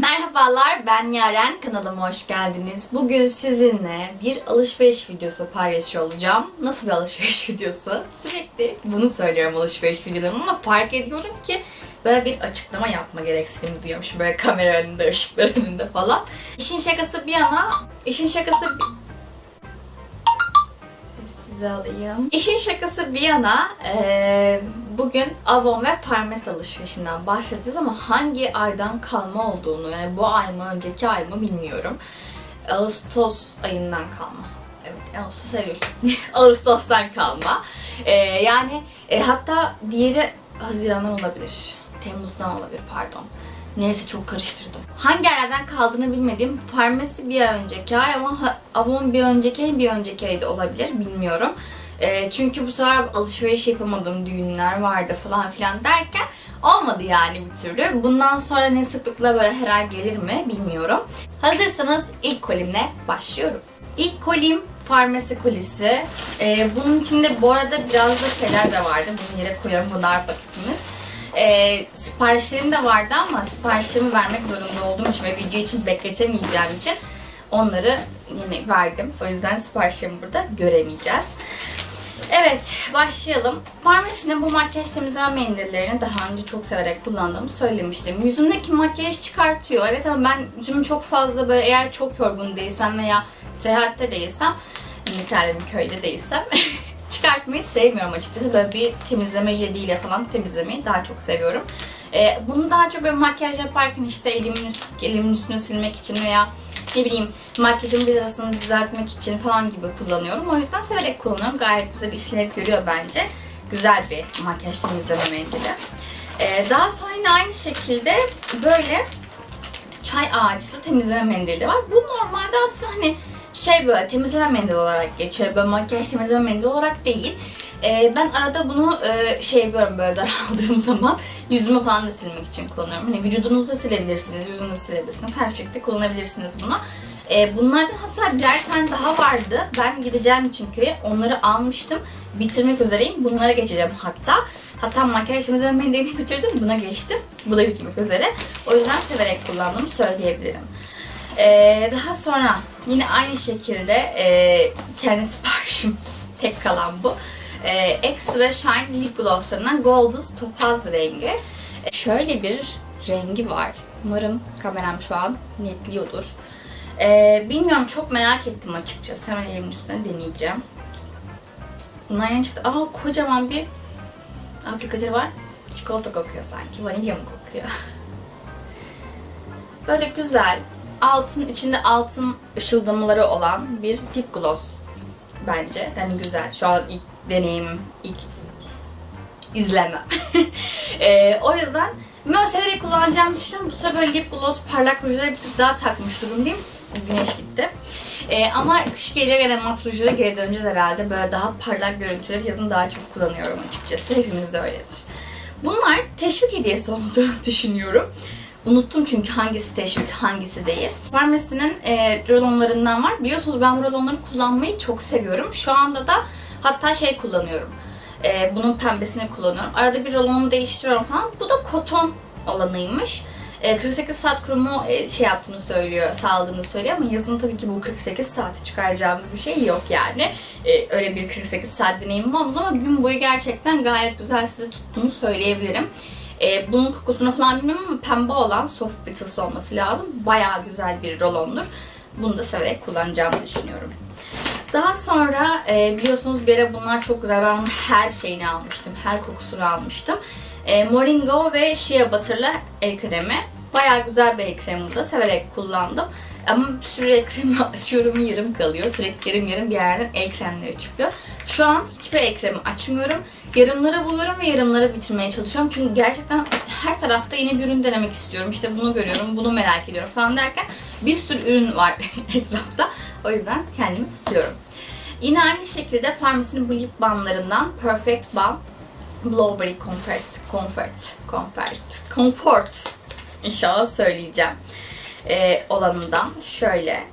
Merhabalar ben Yaren kanalıma hoş geldiniz. Bugün sizinle bir alışveriş videosu paylaşıyor olacağım. Nasıl bir alışveriş videosu? Sürekli bunu söylüyorum alışveriş videolarım ama fark ediyorum ki böyle bir açıklama yapma gereksinimi duyuyorum. Şu böyle kamera önünde, ışıklar önünde falan. İşin şakası bir yana, işin şakası bir... Size alayım. İşin şakası bir yana eee, bugün Avon ve Parmes alışverişinden bahsedeceğiz ama hangi aydan kalma olduğunu yani bu ay mı önceki ay mı bilmiyorum. Ağustos ayından kalma. Evet Ağustos Eylül. Ağustos'tan kalma. Eee, yani e, hatta diğeri Haziran'dan olabilir. Temmuz'dan olabilir pardon. Neyse çok karıştırdım. Hangi aylardan kaldığını bilmediğim Farmasi bir ay önceki ay ama Avon bir önceki bir önceki ayda olabilir bilmiyorum. Ee, çünkü bu sefer alışveriş yapamadığım düğünler vardı falan filan derken olmadı yani bir türlü. Bundan sonra ne sıklıkla böyle her gelir mi bilmiyorum. Hazırsanız ilk kolimle başlıyorum. İlk kolim farmasi kolisi. Ee, bunun içinde bu arada biraz da şeyler de vardı. Bunu yere koyuyorum. Bunlar paketimiz. Ee, siparişlerim de vardı ama siparişlerimi vermek zorunda olduğum için ve video için bekletemeyeceğim için onları yine verdim. O yüzden siparişlerimi burada göremeyeceğiz. Evet, başlayalım. Farmasinin bu makyaj temizleme mendillerini daha önce çok severek kullandığımı söylemiştim. Yüzümdeki makyaj çıkartıyor. Evet ama ben yüzümü çok fazla böyle eğer çok yorgun değilsem veya seyahatte değilsem, misal bir köyde değilsem çıkartmayı sevmiyorum açıkçası. Böyle bir temizleme jeliyle falan temizlemeyi daha çok seviyorum. Ee, bunu daha çok böyle makyaj yaparken işte elimin, üst, elimin üstüne silmek için veya ne bileyim makyajın bir arasını düzeltmek için falan gibi kullanıyorum. O yüzden severek kullanıyorum. Gayet güzel işlev görüyor bence. Güzel bir makyaj temizleme mendili. Ee, daha sonra yine aynı şekilde böyle çay ağaçlı temizleme mendili var. Bu normalde aslında hani şey böyle temizleme mendili olarak geçiyor. Böyle makyaj temizleme mendili olarak değil. Ee, ben arada bunu e, şey yapıyorum böyle daraldığım zaman yüzümü falan da silmek için kullanıyorum. Hani vücudunuzu silebilirsiniz, yüzünüzü silebilirsiniz. Her şekilde kullanabilirsiniz bunu. Ee, bunlardan hatta birer tane daha vardı. Ben gideceğim için köye onları almıştım. Bitirmek üzereyim. Bunlara geçeceğim hatta. Hatta makyaj temizleme mendilini bitirdim. Buna geçtim. Bu da bitmek üzere. O yüzden severek kullandığımı söyleyebilirim. Ee, daha sonra yine aynı şekilde e, kendi siparişim tek kalan bu. Ee, Extra Shine Lip Gloss'larından Goldest Topaz rengi. Ee, şöyle bir rengi var. Umarım kameram şu an netliyordur. Ee, bilmiyorum çok merak ettim açıkçası. Hemen elimin üstüne deneyeceğim. Bunlar yeni çıktı. Aa kocaman bir aplikatörü var. Çikolata kokuyor sanki. Vanilya mı kokuyor? Böyle güzel, altın içinde altın ışıldamaları olan bir lip gloss bence. Yani güzel. Şu an ilk deneyimim, ilk izlemem. Ee, o yüzden ben severek kullanacağımı düşünüyorum. Bu sıra böyle lip gloss parlak rujlara bir tık daha takmış durumdayım. Güneş gitti. Ee, ama kış gelir gene mat rujlara geri döneceğiz herhalde. Böyle daha parlak görüntüleri yazın daha çok kullanıyorum açıkçası. Hepimiz de öyledir. Bunlar teşvik hediyesi olduğunu düşünüyorum. Unuttum çünkü hangisi teşvik, hangisi değil. Farmasi'nin e, rolonlarından var. Biliyorsunuz ben rolonları kullanmayı çok seviyorum. Şu anda da hatta şey kullanıyorum. E, bunun pembesini kullanıyorum. Arada bir rolonumu değiştiriyorum falan. Bu da koton olanıymış. E, 48 saat kurumu e, şey yaptığını söylüyor, sağladığını söylüyor ama yazın tabii ki bu 48 saati çıkaracağımız bir şey yok yani. E, öyle bir 48 saat deneyimim olmadı ama gün boyu gerçekten gayet güzel sizi tuttuğunu söyleyebilirim. E, bunun kokusunu falan bilmiyorum ama pembe olan soft bitters olması lazım. Bayağı güzel bir rolondur. Bunu da severek kullanacağımı düşünüyorum. Daha sonra e, biliyorsunuz bir ara bunlar çok güzel. Ben her şeyini almıştım. Her kokusunu almıştım. E, Moringa ve Shea Butter'la el kremi. Bayağı güzel bir el kremi bu da. Severek kullandım. Ama el kremi açıyorum yarım kalıyor. Sürekli yarım yarım bir yerden el kremleri çıkıyor. Şu an hiçbir el kremi açmıyorum. Yarımları buluyorum ve yarımları bitirmeye çalışıyorum. Çünkü gerçekten her tarafta yeni bir ürün denemek istiyorum. İşte bunu görüyorum, bunu merak ediyorum falan derken bir sürü ürün var etrafta. O yüzden kendimi tutuyorum. Yine aynı şekilde Farmasi'nin bu lip balmlarından Perfect Balm Blowberry Comfort, Comfort, Comfort, Comfort İnşallah söyleyeceğim ee, olanından şöyle.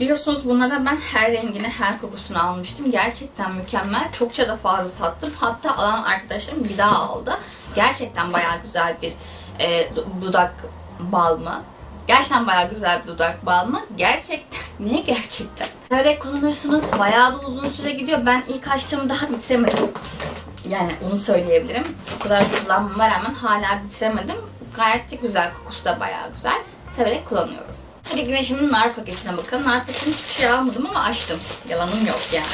Biliyorsunuz bunlardan ben her rengini, her kokusunu almıştım. Gerçekten mükemmel. Çokça da fazla sattım. Hatta alan arkadaşlarım bir daha aldı. Gerçekten bayağı güzel bir e, dudak balmı. Gerçekten bayağı güzel bir dudak balmı. Gerçekten. Niye gerçekten? Severek kullanırsınız. Bayağı da uzun süre gidiyor. Ben ilk açtığımı daha bitiremedim. Yani onu söyleyebilirim. O kadar kullanmama rağmen hala bitiremedim. Gayet de güzel. Kokusu da bayağı güzel. Severek kullanıyorum. Hadi yine şimdi nar paketine bakalım. Nar paketini hiçbir şey almadım ama açtım. Yalanım yok yani.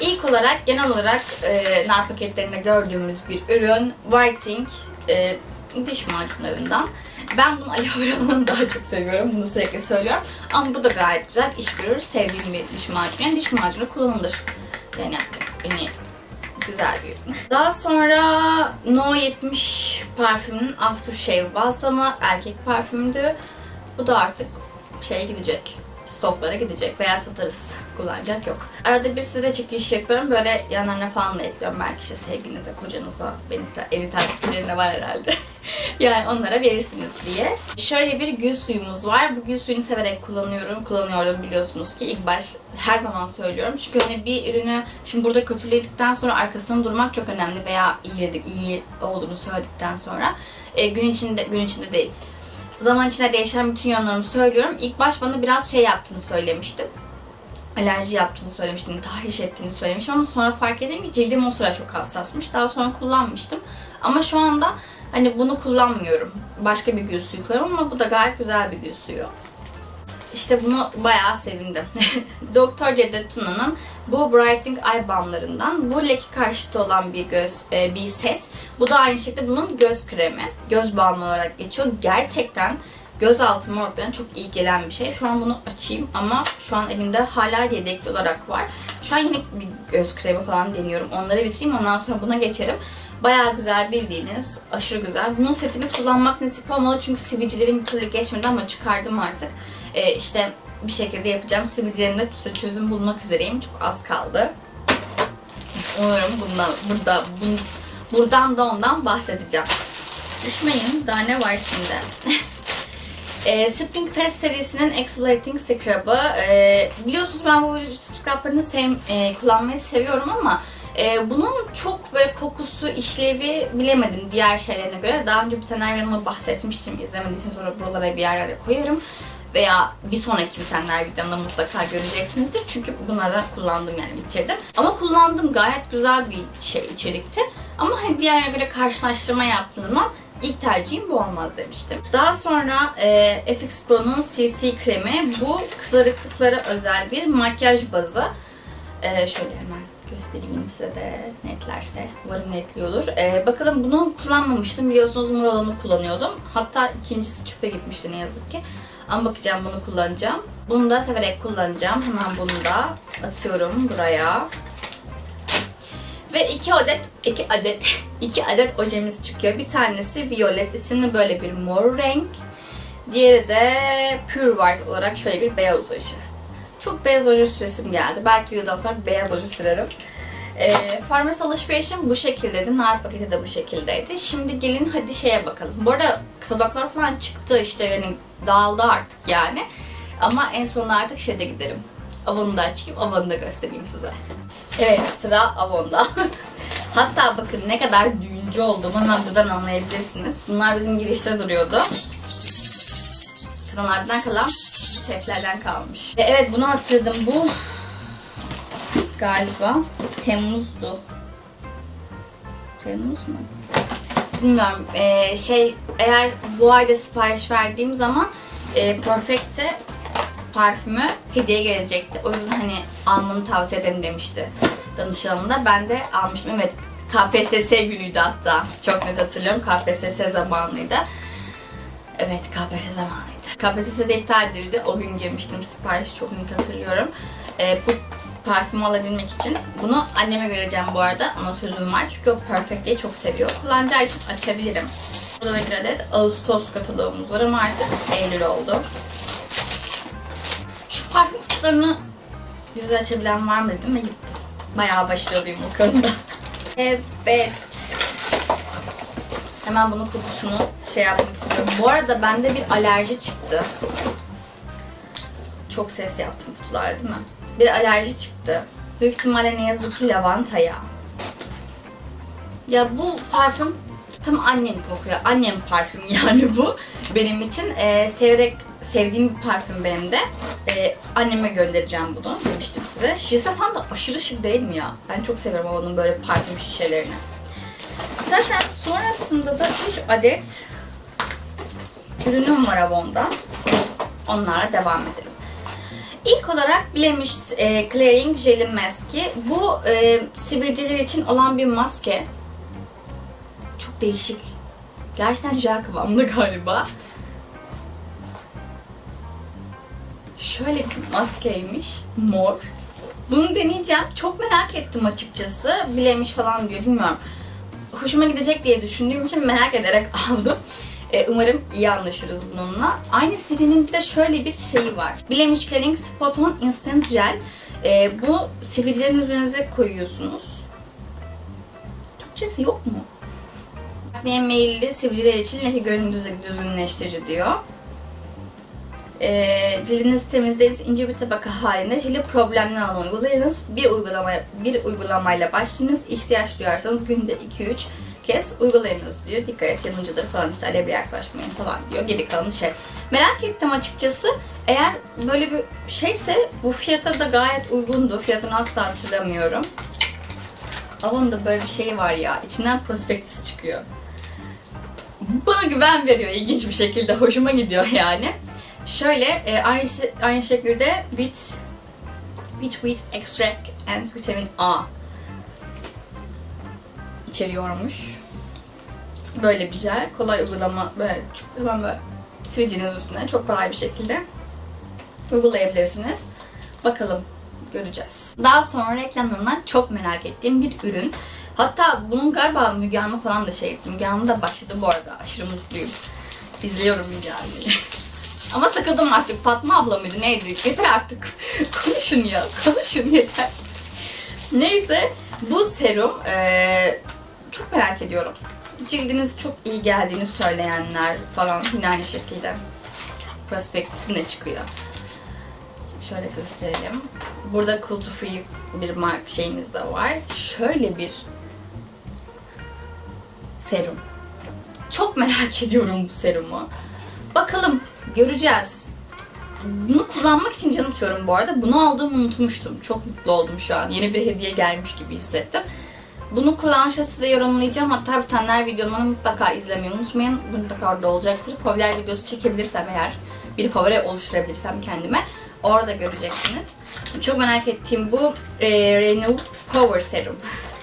İlk olarak genel olarak e, nar paketlerinde gördüğümüz bir ürün Whiting e, diş macunlarından. Ben bunu aloe daha çok seviyorum. Bunu sürekli söylüyorum. Ama bu da gayet güzel. iş görür. Sevdiğim bir diş macunu. Yani diş macunu kullanılır. Yani hani güzel bir ürün. Daha sonra No 70 parfümünün Aftershave balsamı erkek parfümündü. Bu da artık şeye gidecek. Stoklara gidecek veya satarız. Kullanacak yok. Arada bir size de çekiliş yapıyorum. Böyle yanlarına falan da ekliyorum. Belki işte sevginize, kocanıza, benim de evi takipçilerine var herhalde. yani onlara verirsiniz diye. Şöyle bir gül suyumuz var. Bu gül suyunu severek kullanıyorum. Kullanıyorum biliyorsunuz ki ilk baş her zaman söylüyorum. Çünkü hani bir ürünü şimdi burada kötüledikten sonra arkasında durmak çok önemli veya iyiledik, iyi olduğunu söyledikten sonra e, gün içinde gün içinde değil zaman içinde değişen bütün yorumlarımı söylüyorum. İlk baş bana biraz şey yaptığını söylemiştim. Alerji yaptığını söylemiştim, tahriş ettiğini söylemiştim ama sonra fark ettim ki cildim o sıra çok hassasmış. Daha sonra kullanmıştım. Ama şu anda hani bunu kullanmıyorum. Başka bir gül suyu kullanıyorum ama bu da gayet güzel bir gül suyu. İşte bunu bayağı sevindim. Dr. Cevdet Tuna'nın bu Brightening Eye Balmlarından. Bu leke karşıtı olan bir göz e, bir set. Bu da aynı şekilde bunun göz kremi. Göz balmı olarak geçiyor. Gerçekten göz altı morluklarına çok iyi gelen bir şey. Şu an bunu açayım ama şu an elimde hala yedekli olarak var. Şu an yine bir göz kremi falan deniyorum. Onları bitireyim ondan sonra buna geçerim. Bayağı güzel bildiğiniz, aşırı güzel. Bunun setini kullanmak nasip olmalı çünkü sivilcilerim bir türlü geçmedi ama çıkardım artık. Ee, işte bir şekilde yapacağım. Sivilcilerimde çözüm bulmak üzereyim. Çok az kaldı. Umarım bundan, burada, bun, buradan da ondan bahsedeceğim. Düşmeyin, daha ne var içinde? E, Spring Fest serisinin Exfoliating Scrub'ı. E, biliyorsunuz ben bu scrublarını sev, e, kullanmayı seviyorum ama e, bunun çok böyle kokusu, işlevi bilemedim diğer şeylerine göre. Daha önce bir tane videomda bahsetmiştim. İzlemediyseniz sonra buralara bir yerlere koyarım. Veya bir sonraki bitenler videomda mutlaka göreceksinizdir. Çünkü bunlardan kullandım yani bitirdim. Ama kullandım gayet güzel bir şey içerikti. Ama hani diğerlerine göre karşılaştırma yaptığım zaman İlk tercihim bu olmaz demiştim. Daha sonra e, FX Pro'nun CC kremi. Bu kızarıklıklara özel bir makyaj bazı. E, şöyle hemen göstereyim size de netlerse. Umarım netliyordur. E, bakalım bunu kullanmamıştım. Biliyorsunuz Muralon'u kullanıyordum. Hatta ikincisi çöpe gitmişti ne yazık ki. Ama bakacağım bunu kullanacağım. Bunu da severek kullanacağım. Hemen bunu da atıyorum buraya. Ve iki adet, iki adet, iki adet ojemiz çıkıyor. Bir tanesi Violet isimli böyle bir mor renk. Diğeri de Pure White olarak şöyle bir beyaz oje. Çok beyaz oje süresim geldi. Belki yıldan sonra beyaz oje sürerim. E, farmasi alışverişim bu şekildeydi. Nar paketi de bu şekildeydi. Şimdi gelin hadi şeye bakalım. Bu arada kataloglar falan çıktı işte yani dağıldı artık yani. Ama en sonunda artık şeyde giderim. Avon'u da açayım, Avon'u da göstereyim size. Evet sıra Avon'da. Hatta bakın ne kadar düğüncü olduğumu hemen buradan anlayabilirsiniz. Bunlar bizim girişte duruyordu. Kanallardan kalan teplerden kalmış. Ve evet bunu hatırladım. Bu galiba Temmuz'du. Temmuz mu? Bilmiyorum. Ee, şey eğer bu ayda sipariş verdiğim zaman e, Perfect'e parfümü hediye gelecekti. O yüzden hani almanı tavsiye ederim demişti danışanımda. Ben de almıştım. Evet KPSS günüydü hatta. Çok net hatırlıyorum. KPSS zamanıydı. Evet KPSS zamanıydı. KPSS de iptal edildi. O gün girmiştim sipariş çok net hatırlıyorum. Ee, bu parfümü alabilmek için bunu anneme vereceğim bu arada. Ona sözüm var. Çünkü o Perfect'liği çok seviyor. Kullanacağı için açabilirim. Burada da bir adet Ağustos kataloğumuz var ama artık Eylül oldu. Şu parfüm kutularını yüzü açabilen var mı dedim ve gittim. Bayağı başarılıyım bu konuda. Evet. Hemen bunun kokusunu şey yapmak istiyorum. Bu arada bende bir alerji çıktı. Çok ses yaptım kutular değil mi? Bir alerji çıktı. Büyük ihtimalle ne yazık ki lavantaya. Ya bu parfüm Tam annem kokuyor. Annem parfüm yani bu. Benim için e, severek sevdiğim bir parfüm benim de. E, anneme göndereceğim bunu demiştim size. Şişesi falan da aşırı şık değil mi ya? Ben çok severim onun böyle parfüm şişelerini. Zaten sonrasında da 3 adet ürünüm var Avon'da. Onlarla devam edelim. İlk olarak Blemish e, Clearing Jelly Mask'i. Bu e, sivilceler için olan bir maske. Çok değişik. Gerçekten jel kıvamında galiba. Şöyle bir maskeymiş. Mor. Bunu deneyeceğim. Çok merak ettim açıkçası. Bilemiş falan diyor bilmiyorum. Hoşuma gidecek diye düşündüğüm için merak ederek aldım. Ee, umarım iyi anlaşırız bununla. Aynı serinin de şöyle bir şeyi var. Bilemiş Clearing Spot On Instant Gel. Ee, bu sivilcelerin üzerinize koyuyorsunuz. Türkçesi yok mu? Akneye meyilli sivilceler için leke görünümünüzü düzgünleştirici diyor. Ee, cildinizi temizleyiniz ince bir tabaka halinde jeli problemli alan uygulayınız. Bir uygulama bir uygulamayla başlayınız. İhtiyaç duyarsanız günde 2-3 kez uygulayınız diyor. Dikkat et yanıcıdır falan işte alevle yaklaşmayın falan diyor. Geri kalan şey. Merak ettim açıkçası. Eğer böyle bir şeyse bu fiyata da gayet uygundu. Fiyatını asla hatırlamıyorum. Avon'da böyle bir şey var ya. içinden prospektüs çıkıyor. Bana güven veriyor ilginç bir şekilde. Hoşuma gidiyor yani. Şöyle e, aynı, şe- aynı şekilde with with wheat extract and vitamin A içeriyormuş. Böyle bir jel. Kolay uygulama böyle çok hemen böyle sivilcenin üstüne çok kolay bir şekilde uygulayabilirsiniz. Bakalım göreceğiz. Daha sonra reklamlarından çok merak ettiğim bir ürün. Hatta bunun galiba Müge Anlı falan da şey etti. Müge Anlı da başladı bu arada. Aşırı mutluyum. İzliyorum Müge Anlı'yı. Ama sıkıldım artık. Fatma abla mıydı neydi? Yeter artık. konuşun ya. Konuşun yeter. Neyse bu serum eee, çok merak ediyorum. Cildiniz çok iyi geldiğini söyleyenler falan yine aynı şekilde prospektüsünde çıkıyor. Şöyle gösterelim. Burada Cool to Free bir mark şeyimiz de var. Şöyle bir serum. Çok merak ediyorum bu serumu. Bakalım göreceğiz. Bunu kullanmak için can atıyorum bu arada. Bunu aldığımı unutmuştum. Çok mutlu oldum şu an. Yeni bir hediye gelmiş gibi hissettim. Bunu kullanışa size yorumlayacağım. Hatta bir tane videomu mutlaka izlemeyi unutmayın. Bu mutlaka orada olacaktır. Favoriler videosu çekebilirsem eğer, bir favori oluşturabilirsem kendime orada göreceksiniz. Çok merak ettiğim bu e, Renew Power Serum.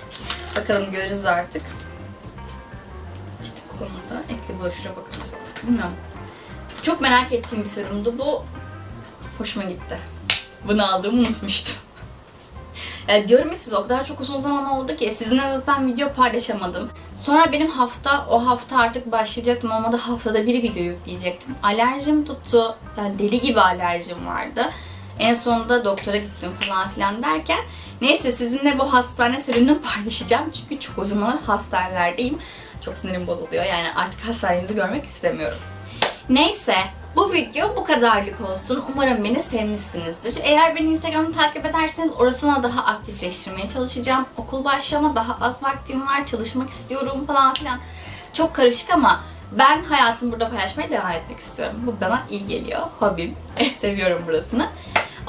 Bakalım göreceğiz artık. İşte konuda ekli broşüre bakın. Bilmiyorum. Çok merak ettiğim bir serumdu. Bu hoşuma gitti. Bunu aldığımı unutmuştum. Ya diyorum ya size o kadar çok uzun zaman oldu ki sizinle zaten video paylaşamadım. Sonra benim hafta o hafta artık başlayacaktım ama da haftada bir video yükleyecektim. Alerjim tuttu. Yani deli gibi alerjim vardı. En sonunda doktora gittim falan filan derken neyse sizinle bu hastane serüvenini paylaşacağım. Çünkü çok uzun zamandır hastanelerdeyim. Çok sinirim bozuluyor. Yani artık hastanenizi görmek istemiyorum. Neyse bu video bu kadarlık olsun. Umarım beni sevmişsinizdir. Eğer beni Instagram'da takip ederseniz orasına daha aktifleştirmeye çalışacağım. Okul başlama daha az vaktim var. Çalışmak istiyorum falan filan. Çok karışık ama ben hayatımı burada paylaşmaya devam etmek istiyorum. Bu bana iyi geliyor. Hobim. Seviyorum burasını.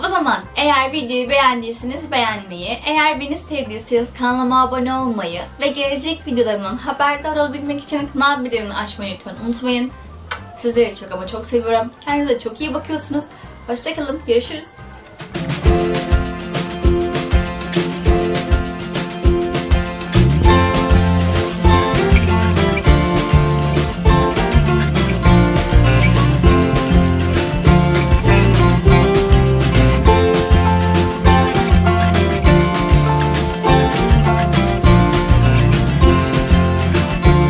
O zaman eğer videoyu beğendiyseniz beğenmeyi, eğer beni sevdiyseniz kanalıma abone olmayı ve gelecek videolarımdan haberdar olabilmek için kanal bildirimini açmayı lütfen unutmayın. Sizleri çok ama çok seviyorum. Kendinize çok iyi bakıyorsunuz. Hoşçakalın. Görüşürüz.